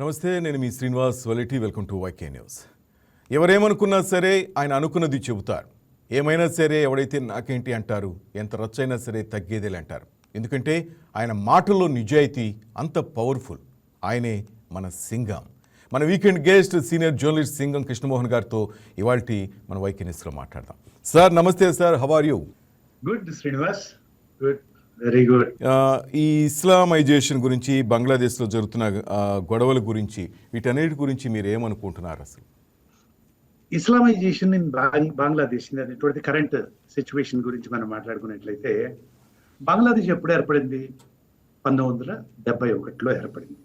నమస్తే నేను మీ Srinivas వలిటి. Welcome to YK news. ఎవరేమనుకున్నా సరే ఆయన అనుకున్నది చెబుతారు. ఏమైనా సరే ఎవడైతే నాకేంటి అంటారు ఎంత రచ్చైనా సరే తగ్గేదేలే అంటారు. ఎందుకంటే ఆయన మాటల్లో నిజాయితీ అంత పవర్ఫుల్. ఆయనే మన సింగం. మన weekend guest senior journalist Singam Krishnamohan గారితో ఇవాళ మన వైకే న్యూస్లో మాట్లాడదాం. సార్ నమస్తే sir how are you? Good Srinivas good very good ఈ ఇస్లామైజేషన్ గురించి బంగ్లాదేశ్లో జరుగుతున్న గొడవల గురించి వీటన్నిటి గురించి మీరు ఏమనుకుంటున్నారు అసలు? ఇస్లామైజేషన్ ఇన్ బంగ్లాదేశ్ అనేటువంటి కరెంట్ సిచ్యువేషన్ గురించి మనం మాట్లాడుకున్నట్లయితే బంగ్లాదేశ్ ఎప్పుడు ఏర్పడింది? పంతొమ్మిది వందల డెబ్బై ఒకటిలో ఏర్పడింది.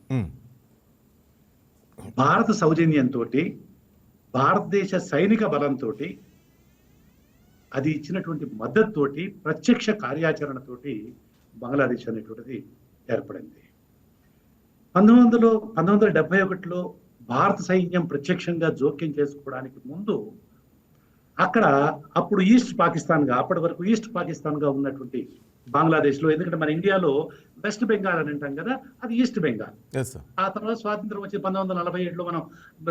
భారత సౌజన్యంతో భారతదేశ సైనిక బలంతో అది ఇచ్చినటువంటి మద్దతుతోటి ప్రత్యక్ష కార్యాచరణతోటి బంగ్లాదేశ్ అనేటువంటిది ఏర్పడింది. పంతొమ్మిది వందల పంతొమ్మిది వందల డెబ్బై ఒకటిలో భారత సైన్యం ప్రత్యక్షంగా జోక్యం చేసుకోవడానికి ముందు అక్కడ అప్పుడు ఈస్ట్ పాకిస్తాన్గా అప్పటి వరకు ఈస్ట్ పాకిస్తాన్గా ఉన్నటువంటి బంగ్లాదేశ్లో ఎందుకంటే మన ఇండియాలో వెస్ట్ బెంగాల్ అని అంటాం కదా అది ఈస్ట్ బెంగాల్. ఆ తర్వాత స్వాతంత్రం వచ్చి పంతొమ్మిది వందల నలభై ఏడులో మనం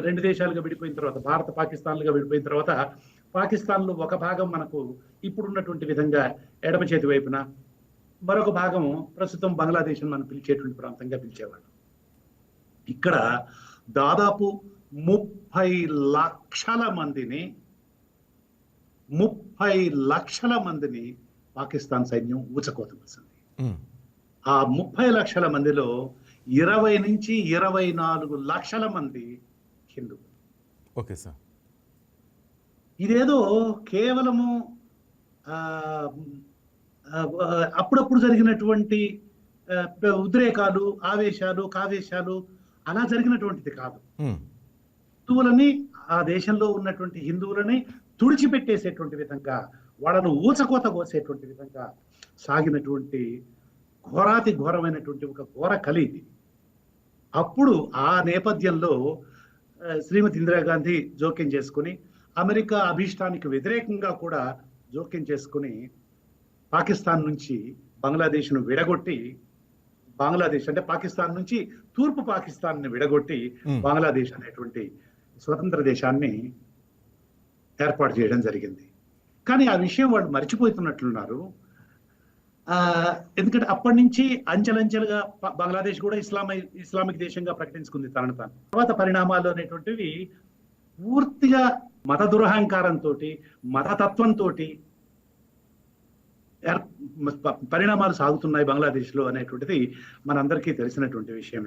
రెండు దేశాలుగా విడిపోయిన తర్వాత భారత పాకిస్తాన్లుగా విడిపోయిన తర్వాత పాకిస్తాన్లో ఒక భాగం మనకు ఇప్పుడున్నటువంటి విధంగా ఎడమ చేతి వైపున మరొక భాగం ప్రస్తుతం బంగ్లాదేశ్ అని మనం పిలిచేటువంటి ప్రాంతంగా పిలిచేవాళ్ళం. ఇక్కడ దాదాపు ముప్పై లక్షల మందిని ముప్పై లక్షల మందిని పాకిస్తాన్ సైన్యం ఊచకోత వేసింది ఆ ముప్పై లక్షల మందిలో ఇరవై నుంచి ఇరవై నాలుగు లక్షల మంది హిందూ. Okay sir. ఇదేదో కేవలము అప్పుడప్పుడు జరిగినటువంటి ఉద్రేకాలు ఆవేశాలు కావేశాలు అలా జరిగినటువంటిది కాదు. హిందువులని ఆ దేశంలో ఉన్నటువంటి హిందువులని తుడిచిపెట్టేసేటువంటి విధంగా వాళ్ళను ఊచకోత కోసేటువంటి విధంగా సాగినటువంటి ఘోరాతి ఘోరమైనటువంటి ఒక ఘోర కలి ఇది అప్పుడు ఆ నేపథ్యంలో శ్రీమతి ఇందిరాగాంధీ జోక్యం చేసుకుని అమెరికా అభీష్టానికి వ్యతిరేకంగా కూడా జోక్యం చేసుకుని పాకిస్తాన్ నుంచి బంగ్లాదేశ్ను విడగొట్టి బంగ్లాదేశ్ అంటే పాకిస్తాన్ నుంచి తూర్పు పాకిస్తాన్ని విడగొట్టి. బంగ్లాదేశ్ అనేటువంటి స్వతంత్ర దేశాన్ని ఏర్పాటు చేయడం జరిగింది కానీ ఆ విషయం వాళ్ళు మర్చిపోతున్నట్లున్నారు. ఎందుకంటే అప్పటి నుంచి అంచెలంచెలుగా బంగ్లాదేశ్ కూడా ఇస్లామై ఇస్లామిక్ దేశంగా ప్రకటించుకుంది తనను తాను. తర్వాత పరిణామాలు అనేటువంటివి పూర్తిగా మత దురహంకారంతో మతతత్వంతో పరిణామాలు సాగుతున్నాయి బంగ్లాదేశ్లో అనేటువంటిది మనందరికీ తెలిసినటువంటి విషయం